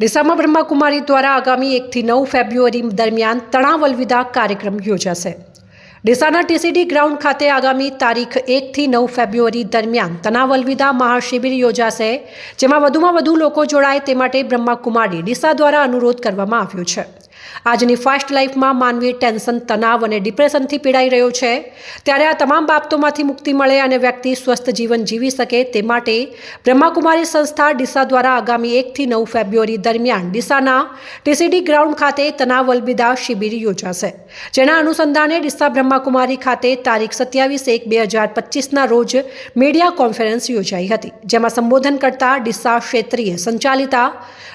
ડીસામાં બ્રહ્માકુમારી દ્વારા આગામી એકથી નવ ફેબ્રુઆરી દરમિયાન તણાવ અલવિદા કાર્યક્રમ યોજાશે. ડીસાના ટીસીડી ગ્રાઉન્ડ ખાતે આગામી તારીખ એકથી નવ ફેબ્રુઆરી દરમિયાન તણાવ અલવિદા મહાશિબિર યોજાશે, જેમાં વધુમાં વધુ લોકો જોડાય તે માટે બ્રહ્માકુમારી ડીસા દ્વારા અનુરોધ કરવામાં આવ્યો છે. આજની ફાસ્ટ લાઈફમાં માનવી ટેન્શન, તણાવ અને ડિપ્રેશનથી પીડાઈ રહ્યો છે. ત્યારે આ તમામ બાબતોમાંથી મુક્તિ મળે અને વ્યક્તિ સ્વસ્થ જીવન જીવી શકે તે માટે બ્રહ્માકુમારી સંસ્થા ડીસા દ્વારા આગામી એકથી નવ ફેબ્રુઆરી દરમિયાન ડીસાના ટીસીડી ગ્રાઉન્ડ ખાતે તણાવ અલબિદા શિબિર યોજાશે. જેના અનુસંધાને ડીસા બ્રહ્માકુમારી ખાતે તારીખ સત્યાવીસ એક બે હજાર પચીસના રોજ મીડિયા કોન્ફરન્સ યોજાઈ હતી, જેમાં સંબોધન કરતા ડીસા ક્ષેત્રીય સંચાલિતા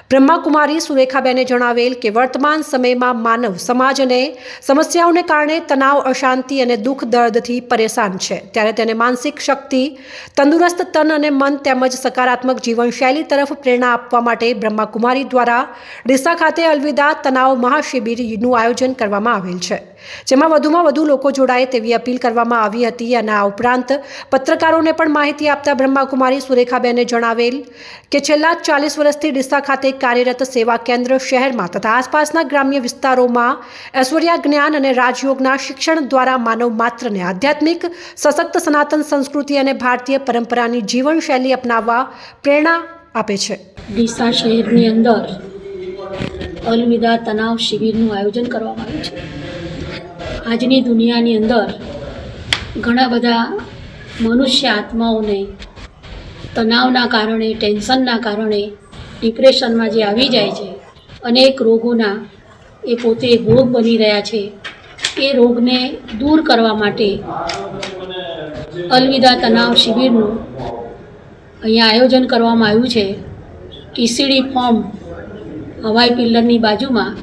બ્રહ્માકુમારી સુરેખાબેને જણાવેલ કે વર્તમાન સમયમાં માનવ સમાજ સમસ્યાઓને કારણે તણાવ, અશાંતિ અને દુઃખ દર્દથી પરેશાન છે. ત્યારે તેને માનસિક શક્તિ, તંદુરસ્ત તન અને મન તેમજ સકારાત્મક જીવનશૈલી તરફ પ્રેરણા આપવા માટે બ્રહ્માકુમારી દ્વારા ડીસા ખાતે અલવિદા તણાવ મહાશિબિરનું આયોજન કરવામાં આવેલ છે. જેમાં વધુમાં વધુ લોકો જોડાય તેવી અપીલ કરવામાં આવી હતી અને આ ઉપરાંત પત્રકારોને પણ માહિતી આપતા બ્રહ્માકુમારી સુરેખાબેને જણાવેલ કે છેલ્લા ચાલીસ વર્ષથી ડીસા ખાતે કાર્યરત સેવા કેન્દ્ર શહેરમાં તથા આસપાસના ગ્રામ્ય વિસ્તારોમાં ઐશ્વર્યા જ્ઞાન અને રાજયોગના શિક્ષણ દ્વારા માનવ માત્રને આધ્યાત્મિક, સશક્ત સનાતન સંસ્કૃતિ અને ભારતીય પરંપરાની જીવનશૈલી અપનાવવા પ્રેરણા આપે છે. ડીસા શહેરની અંદર અલવિદા તણાવ શિબિરનું આયોજન કરવામાં આવ્યું છે. આજની દુનિયાની અંદર ઘણા બધા મનુષ્ય આત્માઓને તણાવના કારણે, ટેન્શનના કારણે, ડિપ્રેશનમાં જે આવી જાય છે, અનેક રોગોના એ પોતે ભોગ બની રહ્યા છે. એ રોગને દૂર કરવા માટે અલવિદા તણાવ શિબિરનું અહીંયા આયોજન કરવામાં આવ્યું છે. ટીસીડી ફોર્મ હવાઈ પિલ્લરની બાજુમાં.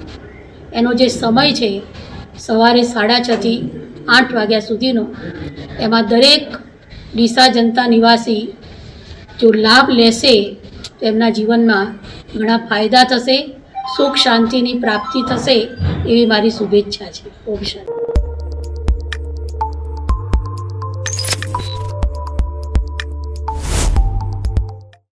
એનો જે સમય છે, સવારે સાડા છથી આઠ વાગ્યા સુધીનો. એમાં દરેક ડીસા જનતા નિવાસી જો લાભ લેશે, તો એમના જીવનમાં ઘણા ફાયદા થશે. સુખ શાંતિની પ્રાપ્તિ થશે એવી મારી શુભેચ્છા છે. ઓમ શાંતિ.